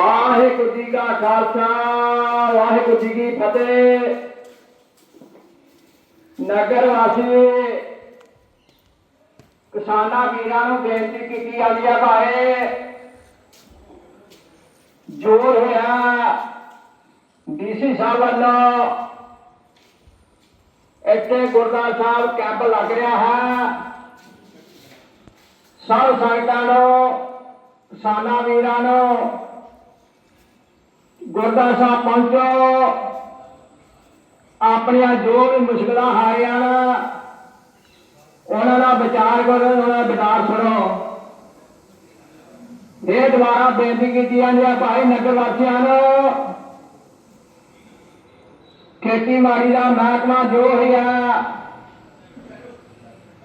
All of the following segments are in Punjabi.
ਵਾਹਿਗੁਰੂ ਜੀ ਕਾ ਖਾਲਸਾ, ਵਾਹਿਗੁਰੂ ਜੀ ਕੀ ਫਤਿਹ। ਨਗਰ ਵਾਸੀ ਕਿਸਾਨਾਂ ਵੀਰਾਂ ਨੂੰ ਬੇਨਤੀ ਕੀਤੀ ਜਾਂਦੀ ਹੈ ਭਾਏ ਜੋਰ ਹੋਇਆ ਡੀਸੀ ਸਾਹਿਬ ਵੱਲੋਂ ਇੱਥੇ ਗੁਰਦਾਸ ਸਾਹਿਬ ਕੈਂਪ ਲੱਗ ਰਿਹਾ ਹੈ। ਸਭ ਸੰਗਤਾਂ ਨੂੰ, ਕਿਸਾਨਾਂ ਵੀਰਾਂ ਨੂੰ ਗੁਰਦਾਸ ਸਾਹਿਬ ਪਹੁੰਚੋ। ਆਪਣੀਆਂ ਜੋ ਵੀ ਮੁਸ਼ਕਲਾਂ ਹਾਰੀਆਂ ਉਹਨਾਂ ਦਾ ਵਿਚਾਰ ਕਰੋ, ਉਹਨਾਂ ਦਾ ਵਿਚਾਰ ਸੁਣੋ। ਇਹ ਦੁਆਰਾ ਬੇਨਤੀ ਕੀਤੀ ਜਾਂਦੀ ਹੈ ਭਾਈ ਨਗਰ ਵਾਸੀਆਂ ਨੂੰ। ਖੇਤੀਬਾੜੀ ਦਾ ਮਹਿਕਮਾ ਜੋ ਹੈ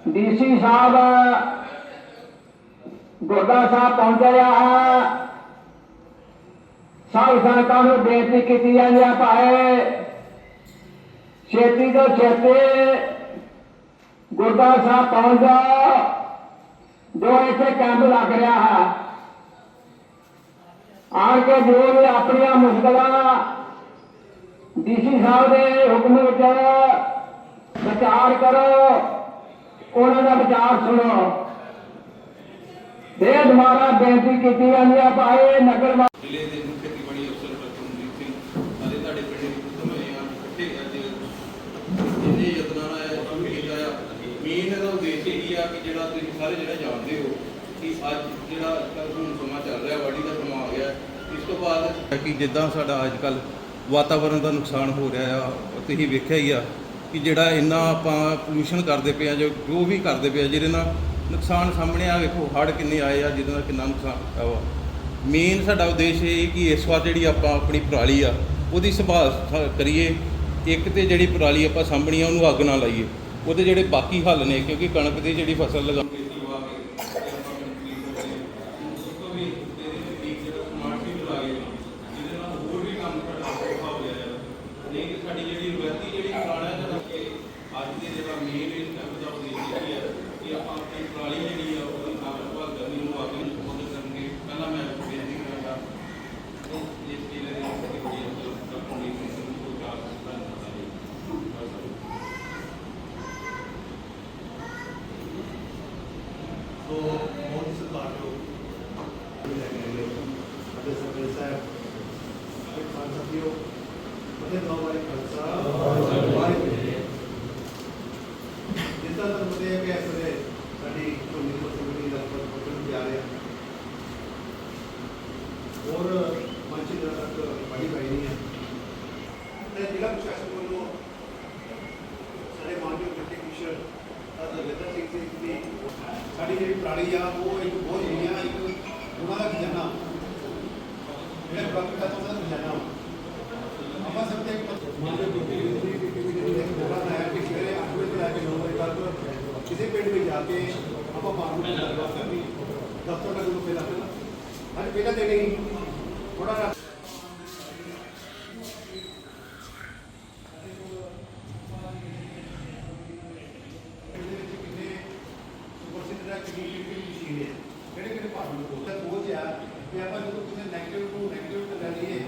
ਡੀਸੀ ਸਾਹਿਬ ਗੁਰਦਾ ਸਾਹਿਬ ਪਹੁੰਚ ਰਿਹਾ ਹੈ ਸਭ ਸੰਗਤਾਂ ਨੂੰ ਬੇਨਤੀ ਕੀਤੀ ਜਾਂਦੀ ਹੈ ਭਾਈ ਛੇਤੀ ਤੋਂ ਛੇਤੀ ਗੁਰਦਾ ਸਾਹਿਬ ਪਹੁੰਚ ਜਾਓ, ਜੋ ਇੱਥੇ ਕੈਂਪ ਲੱਗ ਰਿਹਾ ਹੈ। ਆਣ ਕੇ ਜੋ ਵੀ ਆਪਣੀਆਂ ਮੁਸ਼ਕਲਾਂ ਡੀਸੀ ਸਾਹਿਬ ਦੇ ਹੁਕਮ ਵਿੱਚ ਵਿਚਾਰ ਕਰੋ, ਉਹਨਾਂ ਦਾ ਵਿਚਾਰ ਸੁਣੋ। ਦੇ ਦੁਆਰਾ ਬੇਨਤੀ ਕੀਤੀ ਜਾਂਦੀ ਹੈ ਭਾਈ ਨਗਰ ਜ਼ਿਲ੍ਹੇ ਦੇ ਮੁੱਖ ਖੇਤੀਬਾੜੀ ਅਫਸਰ ਰਤਨਜੀਤ ਸਿੰਘ ਅਤੇ ਤੁਹਾਡੇ ਪਿੰਡ ਦੇ ਕੁੱਤਮ ਆਏ ਆ ਇਕੱਠੇ ਅੱਜ ਇਹਨੇ ਯਤਨਾਂ ਨਾਲ ਇਹ ਕੰਮ ਕੀਤਾ ਆ ਮੇਨ ਇਹਦਾ ਉਦੇਸ਼ ਇਹੀ ਆ ਕਿ ਜਿਹੜਾ ਤੁਸੀਂ ਸਾਰੇ ਜਿਹੜਾ ਜਾਣਦੇ ਹੋ ਕਿ ਅੱਜ ਜਿਹੜਾ ਕੱਲ੍ਹ ਹੁਣ ਸਮਾਂ ਚੱਲ ਰਿਹਾ, ਵਾਢੀ ਦਾ ਸਮਾਂ ਆ ਗਿਆ, ਇਸ ਤੋਂ ਬਾਅਦ ਕਿ ਜਿੱਦਾਂ ਸਾਡਾ ਅੱਜ ਕੱਲ ਵਾਤਾਵਰਣ ਦਾ ਨੁਕਸਾਨ ਹੋ ਰਿਹਾ ਆ ਤੁਸੀਂ ਵੇਖਿਆ ਹੀ ਆ ਕਿ ਜਿਹੜਾ ਇੰਨਾ ਆਪਾਂ ਪੋਲੂਸ਼ਨ ਕਰਦੇ ਪਏ ਆ, ਜੋ ਜੋ ਵੀ ਕਰਦੇ ਪਏ ਆ, ਜਿਹਦੇ ਨਾਲ ਨੁਕਸਾਨ ਸਾਹਮਣੇ ਆ, ਵੇਖੋ ਹੜ੍ਹ ਕਿੰਨੇ ਆਏ ਆ, ਜਿਹਦੇ ਨਾਲ ਕਿੰਨਾ ਨੁਕਸਾਨ ਹੋਇਆ ਵਾ। ਮੇਨ ਸਾਡਾ ਉਦੇਸ਼ ਇਹ ਕਿ ਇਸ ਵਾਰ ਜਿਹੜੀ ਆਪਾਂ ਆਪਣੀ ਪਰਾਲੀ ਆ, ਉਹਦੀ ਸੰਭਾਲ ਕਰੀਏ, ਇੱਕ ਤੇ ਜਿਹੜੀ ਪਰਾਲੀ ਆਪਾਂ ਸਾਂਭਣੀ ਆ, ਉਹਨੂੰ ਅੱਗ ਨਾ ਲਾਈਏ। ਉਹਦੇ ਜਿਹੜੇ ਬਾਕੀ ਹੱਲ ਨੇ ਕਿਉਂਕਿ ਕਣਕ ਦੀ ਜਿਹੜੀ ਫਸਲ ਲਗਾਉਣੀ ਸਾਡੀ ਜਿਹੜੀ ਰਵਾਇਤੀ ਜਿਹੜੀ ਪੁਰਾਣਾ ਜਿਹੜਾ ਕਿ ਅੱਜ ਦੇ ਜਿਹੜਾ ਮੇਨ ਇਸ ਟਾਈਮ ਦਾ ਉਦੇਸ਼ ਇਹ ਹੈ ਕਿ ਆਪਾਂ ਆਪਣੀ ਪਰਾਲੀ ਜਿਹੜੀ ਆ ਉਹਦੀ ਸੰਭਾਲ ਕਰਨੀ ਨੂੰ ਅੱਗੇ ਮਦਦ ਕਰਨਗੇ ਪਹਿਲਾਂ ਮੈਂ ਬੇਨਤੀ ਕਰਾਂਗਾ ਇਸ ਇਸ ਜ਼ਿਲ੍ਹੇ ਦੇ ਮੁੱਖ ਜਿਹੜੀ ਡਾਕਟਰ ਨੀਤੀ ਸਿੰਘ ਨੂੰ ਚਾਰ ਸਤਾਂ ਸੋ ਮੋਦੀ ਸਰਕਾਰ ਜੋ ਲੈ ਕੇ ਆਏ ਹੋ ਅਤੇ ਸਰਕਾਰ ਸਾਹਿਬ ਅਤੇ ਖਾਨ ਸਾਹਿਬਿਓ ਅਤੇ ਨਵਾਂ ਖਾਲਸਾ ਵਾਹਿਗੁਰੂ ਜੀ ਜਿੱਦਾਂ ਤੁਹਾਨੂੰ ਪਤਾ ਹੈ ਕਿ ਇਸ ਵੇਲੇ ਸਾਡੀ ਧੋਨੀ ਕਮੇਟੀ ਦਾ ਪ੍ਰੋਗਰਾਮ ਜਾ ਰਿਹਾ ਔਰ ਮੰਚ ਦੇ ਤੱਕ ਬੜੀ ਪਾਈ ਨਹੀਂ ਹੈ ਤੇ ਜ਼ਿਲ੍ਹਾ ਪ੍ਰਸ਼ਾਸਨ ਵੱਲੋਂ ਸਾਡੇ ਮਾਨਯੋਗ ਡਿਪਟੀ ਕਮਿਸ਼ਨਰ ਦਰਵਿੰਦਰ ਸਿੰਘ ਜੀ ਦੀ ਸਾਡੀ ਜਿਹੜੀ ਪ੍ਰਾਣੀ ਆ ਉਹ ਇੱਕ ਬਹੁਤ ਨਹੀਂ ਆ ਇੱਕ ਉਹਨਾਂ ਦਾ ਖਜ਼ਾਨਾ। ਜਿਹੜੇ ਦਾ ਤੋਂ ਦਾ ਖਜ਼ਾਨਾ। ਆਪਾਂ ਸਭ ਤੇ ਇੱਕ ਮਾਨਯੋਗ ਡਿਪਟੀ ਕਮਿਸ਼ਨਰ ਨੇ ਪ੍ਰੋਗਰਾਮ ਆਇਆ ਕਿ ਸਵੇਰੇ 8 ਵਜੇ ਲੈ ਕੇ 9 ਵਜੇ ਤੱਕ ਕਿਸੇ ਪਿੰਡ ਵਿੱਚ ਜਾ ਕੇ ਆਪਾਂ ਮਾਨਯੋਗ ਦੀ ਗੱਲਬਾਤ ਕਰਨੀ ਦਫ਼ਤਰ ਦਾ ਨੂੰ ਪਹਿਲਾਂ ਪਹਿਲਾਂ ਅੱਜ ਪਹਿਲਾਂ ਦੇ ਨਹੀਂ ਥੋੜਾ ਸੀਟੀਪੀ ਮਸ਼ੀਨ ਹੈ ਕਿਹੜੇ ਕਿਹੜੇ ਭਾਗ ਨੂੰ ਕੋਲ ਸੋਚ ਆ ਕਿ ਆਪਾਂ ਜਦੋਂ ਕਿਸੇ ਨੈਗੇਟਿਵ ਨੂੰ ਨੈਗੇਟਿਵ ਕਰ ਲਈਏ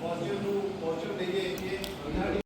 ਪੋਜ਼ਿਟਿਵ ਨੂੰ ਪੋਜ਼ਿਟਿਵ ਲਈਏ ਕਿ